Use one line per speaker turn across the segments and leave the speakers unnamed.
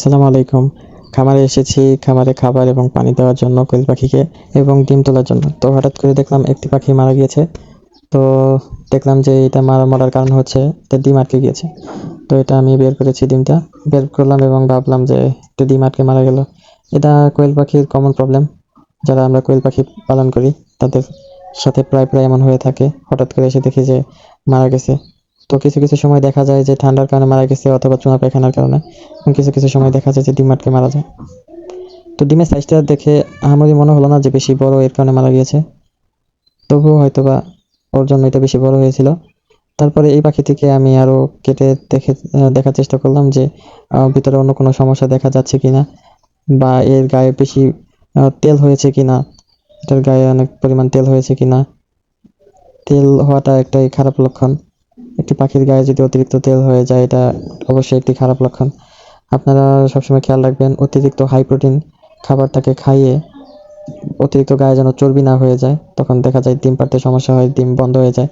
আসসালামু আলাইকুম। খামারে এসেছি, খামারে খাবার এবং পানি দেওয়ার জন্য কোয়েল পাখিকে এবং ডিম তোলার জন্য। তো হঠাৎ করে দেখলাম একটি পাখি মারা গিয়েছে। তো দেখলাম যে এটা মারা মরার কারণ হচ্ছে এটা ডিম আটকে গিয়েছে। তো এটা আমি বের করেছি ডিমটা, বের করলাম এবং ভাবলাম যে একটা ডিম আটকে মারা গেল। এটা কোয়েল পাখির কমন প্রবলেম যারা আমরা কোয়েল পাখি পালন করি, তাদের সাথে প্রায় প্রায় এমন হয়ে থাকে। হঠাৎ করে এসে দেখি যে মারা গেছে। তো কিছু কিছু সময় দেখা যায় যে ঠান্ডার কারণে মারা গেছে অথবা চুনা পায়খানার কারণে। কিছু কিছু সময় দেখা যায় যে ডিম আটকে মারা যায়। তো ডিমের সাইজটা দেখে আমারই মনে হলো না যে বেশি বড় এর কারণে মারা গিয়েছে। তবুও হয়তোবা ওর জন্য এটা বেশি বড় হয়েছিল। তারপরে এই পাখিটিকে আমি আরও কেটে দেখে দেখার চেষ্টা করলাম যে ভিতরে অন্য কোনো সমস্যা দেখা যাচ্ছে কিনা বা এর গায়ে বেশি তেল হয়েছে কিনা, এটার গায়ে অনেক পরিমাণ তেল হয়েছে কিনা। তেল হওয়াটা একটাই খারাপ লক্ষণ। একটি পাখির গায়ে যদি অতিরিক্ত তেল হয়ে যায়, এটা অবশ্যই একটি খারাপ লক্ষণ। আপনারা সবসময় খেয়াল রাখবেন, অতিরিক্ত হাই প্রোটিন খাবার তাকে খাইয়ে অতিরিক্ত গায়ে যেন চর্বি না হয়ে যায়, তখন দেখা যায় ডিম পাড়তে সমস্যা হয়, ডিম বন্ধ হয়ে যায়।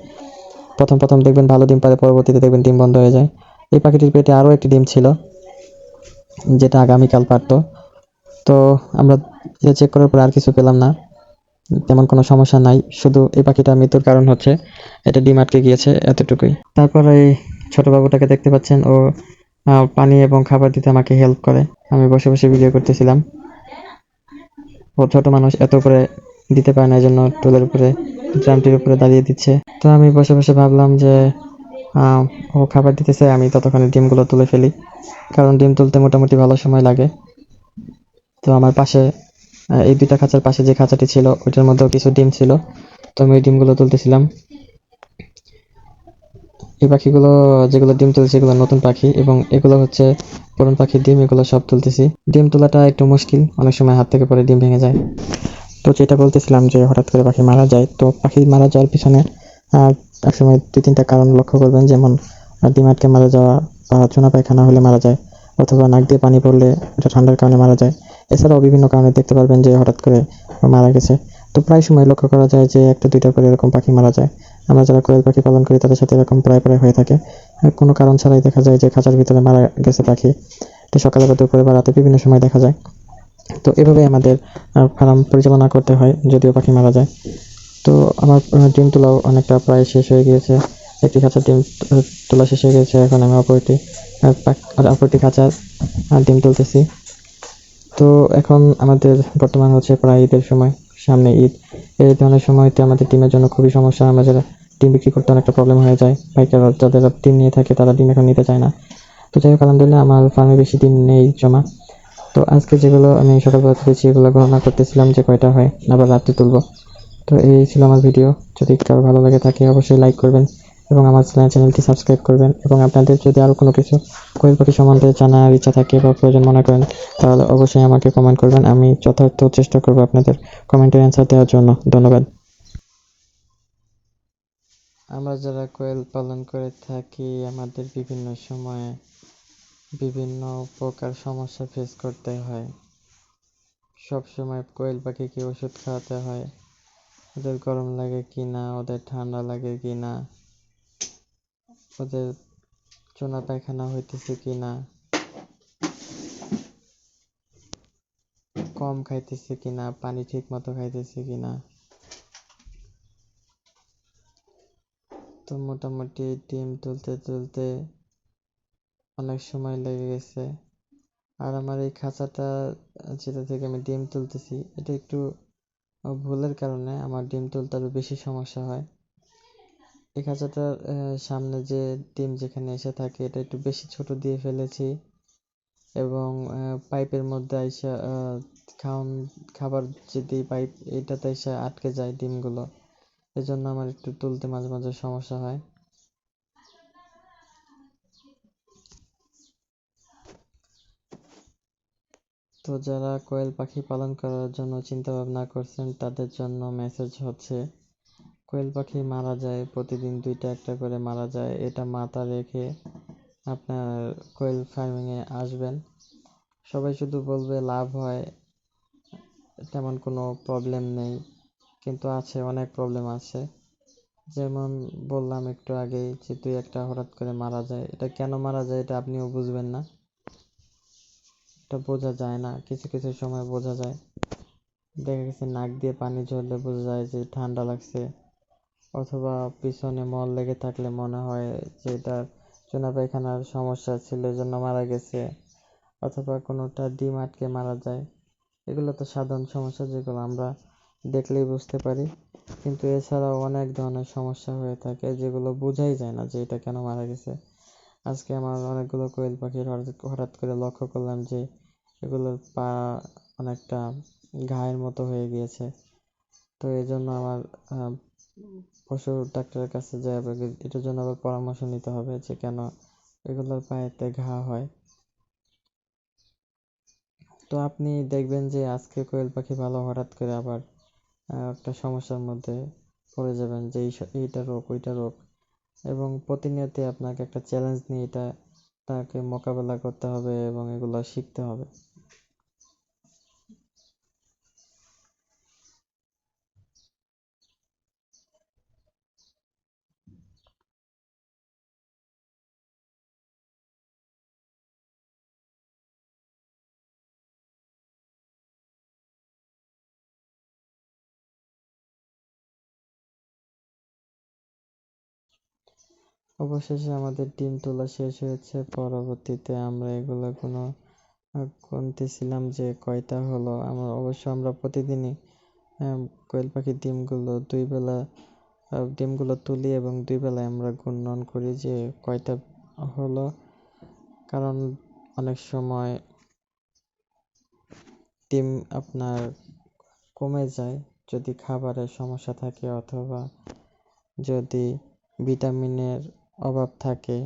প্রথম প্রথম দেখবেন ভালো ডিম পারে পরবর্তীতে দেখবেন ডিম বন্ধ হয়ে যায়। এই পাখিটির পেটে আরও একটি ডিম ছিল, যেটা আগামীকাল পারতো তো আমরা চেক করার পর আর কিছু পেলাম না। তেমন কোনো সমস্যা নাই। শুধু এই পাখিটা মৃত্যুর কারণ হচ্ছে এটা ডিম আটকে গিয়েছে এতটুকুই। তারপর এই ছোট বাবুটাকে দেখতে পাচ্ছেন, ও পানি এবং খাবার দিতে আমাকে হেল্প করে। আমি বসে বসে ভিডিও করতেছিলাম। ও ছোট মানুষ, এত করে দিতে পারে না এই জন্য টুলের উপরে, ড্রামটির উপরে দাঁড়িয়ে দিচ্ছে। তো আমি বসে বসে ভাবলাম যে ও খাবার দিতেছে, আমি ততক্ষণে ডিমগুলো তুলে ফেলি। কারণ ডিম তুলতে মোটামুটি ভালো সময় লাগে। তো আমার পাশে এই দুইটা খাঁচার পাশে যে খাঁচাটি ছিল ওইটার মধ্যেও কিছু ডিম ছিল। তো আমি ওই ডিমগুলো তুলতেছিলাম। এই পাখিগুলো যেগুলো ডিম তুলছে এগুলো নতুন পাখি এবং এগুলো হচ্ছে পুরন পাখির ডিম এগুলো সব তুলতেছি। ডিম তোলাটা একটু মুশকিল অনেক সময় হাত থেকে পরে ডিম ভেঙে যায়। তো যেটা বলতেছিলাম যে হঠাৎ করে পাখি মারা যায় তো পাখি মারা যাওয়ার পিছনে আহ, একসময় দুই তিনটা কারণ লক্ষ্য করবেন যেমন ডিম আটকে মারা যাওয়া বা চুনা পায়খানা হলে মারা যায় অথবা নাক দিয়ে পানি পড়লে এটা ঠান্ডার কারণে মারা যায়। এছাড়াও বিভিন্ন কারণে দেখতে পারবেন যে হঠাৎ করে মারা গেছে। তো প্রায় সময় লক্ষ্য করা যায় যে একটা, দুইটা করে এরকম পাখি মারা যায়। আমরা যারা কোয়েল পাখি পালন করি, তাদের সাথে এরকম প্রায় প্রায় হয়ে থাকে। কোনো কারণ ছাড়াই দেখা যায় যে খাঁচার ভিতরে মারা গেছে পাখি। তো সকালে বা দুপুরে বা রাতে বিভিন্ন সময় দেখা যায়। তো এভাবেই আমাদের ফার্ম পরিচালনা করতে হয়, যদিও পাখি মারা যায়। তো আমার ডিম তোলাও অনেকটা প্রায় শেষ হয়ে গিয়েছে। একটি খাঁচার ডিম তোলা শেষ হয়ে গেছে এখন আমি অপরটি আর অপরটি খাঁচার ডিম তুলতেছি। তো এখন আমাদের বর্তমান হচ্ছে প্রায় ঈদের সময়, সামনে ঈদ। এই ধরনের সময়তে আমাদের টিমের জন্য খুবই সমস্যা। আমরা যারা ডিম বিক্রি করতে অনেকটা প্রবলেম হয়ে যায়। পাইকাররা যাদের ডিম নিয়ে থাকে, তারা ডিম এখন নিতে চায় না। তো যাই হোক, আলহামদুলিল্লাহ আমার ফার্মে বেশি ডিম নেই জমা। তো আজকে যেগুলো আমি সকালবেলা তুলেছি এগুলো গণনা করতেছিলাম যে কয়টা হয়, আবার রাত্রে তুলবো। তো এই ছিল আমার ভিডিও যদি কারও ভালো লাগে থাকে, অবশ্যই লাইক করবেন। এবং আমার চ্যানেলটি সাবস্ক্রাইব করবেন এবং আপনাদের যদি আরও কোনো কিছু কোয়েল পাখি সম্বন্ধে জানার ইচ্ছা থাকে বা প্রয়োজন মনে করেন, তাহলে অবশ্যই আমাকে কমেন্ট করবেন। আমি যথার্থ চেষ্টা করব আপনাদের কমেন্টের অ্যান্সার দেওয়ার জন্য। ধন্যবাদ। আমরা যারা কোয়েল পালন করে থাকি, আমাদের বিভিন্ন সময়ে বিভিন্ন প্রকার সমস্যা ফেস করতে হয়। সব সময় কোয়েল পাখিকে ওষুধ খাওয়াতে হয়? ওদের গরম লাগে কি না ওদের ঠান্ডা লাগে কি না ওদের চোনা পায়খানা হইতেছে কি না কম খাইতেছে কি না পানি ঠিক মতো খাইতেছে কি না তো মোটামুটি ডিম তুলতে তুলতে অনেক সময় লেগে গেছে। আর আমার এই খাঁচাটা যেটা থেকে আমি ডিম তুলতেছি, এটা একটু ভুলের কারণে আমার ডিম তুলতে আরও বেশি সমস্যা হয়। এই খাঁচাটার সামনে যে ডিম যেখানে এসে থাকে, এটা একটু বেশি ছোট দিয়ে ফেলেছি। এবং পাইপের মধ্যে আইসা খাওন খাবার যদি পাইপ এটাতে এসে আটকে যায় ডিমগুলো এজন্য আমার একটু তুলতে মাঝে মাঝে সমস্যা হয়। তো যারা কোয়েল পাখি পালন করার জন্য চিন্তা ভাবনা করছেন, তাদের জন্য মেসেজ হচ্ছে কোয়েল পাখি মারা যায়, প্রতিদিন দুইটা একটা করে মারা যায়, এটা মাথা রেখে আপনার কোয়েল ফার্মিংয়ে আসবেন। সবাই শুধু বলবে লাভ হয়, তেমন কোনো প্রবলেম নেই, কিন্তু আছে, অনেক প্রবলেম আছে। যেমন বললাম একটু আগেই যে দুই একটা হঠাৎ করে মারা যায়, এটা কেন মারা যায় এটা আপনিও বুঝবেন না। এটা বোঝা যায় না, কিছু কিছু সময় বোঝা যায়। দেখা গেছে নাক দিয়ে পানি ঝরলে বোঝা যায় যে ঠান্ডা লাগছে। অথবা পিছনে মল লেগে থাকলে মনে হয় যে এটা চুনা পায়খানার সমস্যা ছিল জন্য মারা গেছে, অথবা কোনোটা ডিম আটকে মারা যায়। এগুলো তো সাধারণ সমস্যা যেগুলো আমরা দেখলেই বুঝতে পারি। কিন্তু এছাড়াও অনেক ধরনের সমস্যা হয়ে থাকে যেগুলো বোঝাই যায় না যে এটা কেন মারা গেছে। আজকে আমার অনেকগুলো কোয়েল পাখির হঠাৎ করে লক্ষ্য করলাম যে এগুলোর পা অনেকটা ঘায়ের মতো হয়ে গিয়েছে। তো এই জন্য আমার পশু ডাক্তারের কাছে যাবে এটার জন্য আবার পরামর্শ নিতে হবে যে কেন এগুলোর পায়েতে ঘা হয়। তো আপনি দেখবেন যে আজকে কোয়েল পাখি ভালো হঠাৎ করে আবার একটা সমস্যার মধ্যে পড়ে যাবেন যে এইটা রোগ, ওইটা রোগ। এবং প্রতিনিয়তই আপনাকে একটা চ্যালেঞ্জ নিয়ে এটা তাকে মোকাবেলা করতে হবে এবং এগুলো শিখতে হবে। অবশেষে আমাদের ডিম তোলা শেষ হয়েছে। পরবর্তীতে আমরা এগুলো কোনো গুনতেছিলাম যে কয়টা হলো। আমরা, অবশ্য আমরা প্রতিদিনই কোয়েল পাখির ডিমগুলো দুই বেলা ডিমগুলো তুলি এবং দুই বেলায় আমরা গুণন করি যে কয়টা হলো। কারণ অনেক সময় ডিম আপনার কমে যায় যদি খাবারের সমস্যা থাকে অথবা যদি ভিটামিনের অভাব থাকে।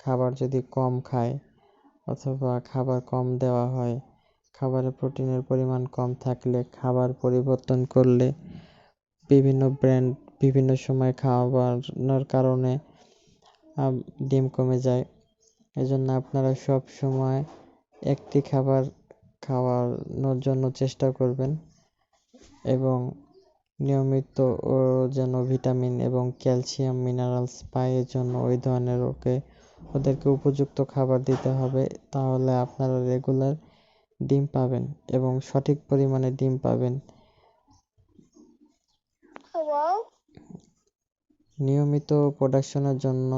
খাবার যদি কম খায় অথবা খাবার কম দেওয়া হয়, খাবারে প্রোটিনের পরিমাণ কম থাকলে, খাবার পরিবর্তন করলে বিভিন্ন ব্র্যান্ড বিভিন্ন সময় খাওয়ানোর কারণে ডিম কমে যায়। এজন্য আপনারা সব সময় একটি খাবার খাওয়ানোর জন্য চেষ্টা করবেন এবং নিয়মিত ও যেন ভিটামিন এবং ক্যালসিয়াম মিনারেলস পায় এর জন্য ওই ধরনের ওকে ওদেরকে উপযুক্ত খাবার দিতে হবে তাহলে আপনারা রেগুলার ডিম পাবেন এবং সঠিক পরিমাণে ডিম পাবেন। নিয়মিত প্রোডাকশনের জন্য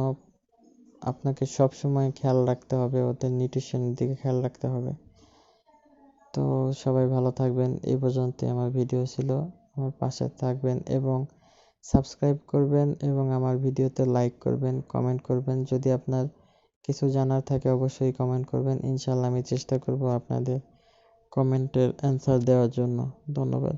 আপনাকে সব সময় খেয়াল রাখতে হবে ওদের নিউট্রিশনের দিকে খেয়াল রাখতে হবে। তো সবাই ভালো থাকবেন এই পর্যন্তই আমার ভিডিও ছিল। আমার পাশে থাকবেন এবং সাবস্ক্রাইব করবেন এবং আমার ভিডিওতে লাইক করবেন কমেন্ট করবেন। যদি আপনার কিছু জানার থাকে অবশ্যই কমেন্ট করবেন। ইনশাল্লাহ আমি চেষ্টা করব আপনাদের কমেন্টের অ্যান্সার দেওয়ার জন্য। ধন্যবাদ।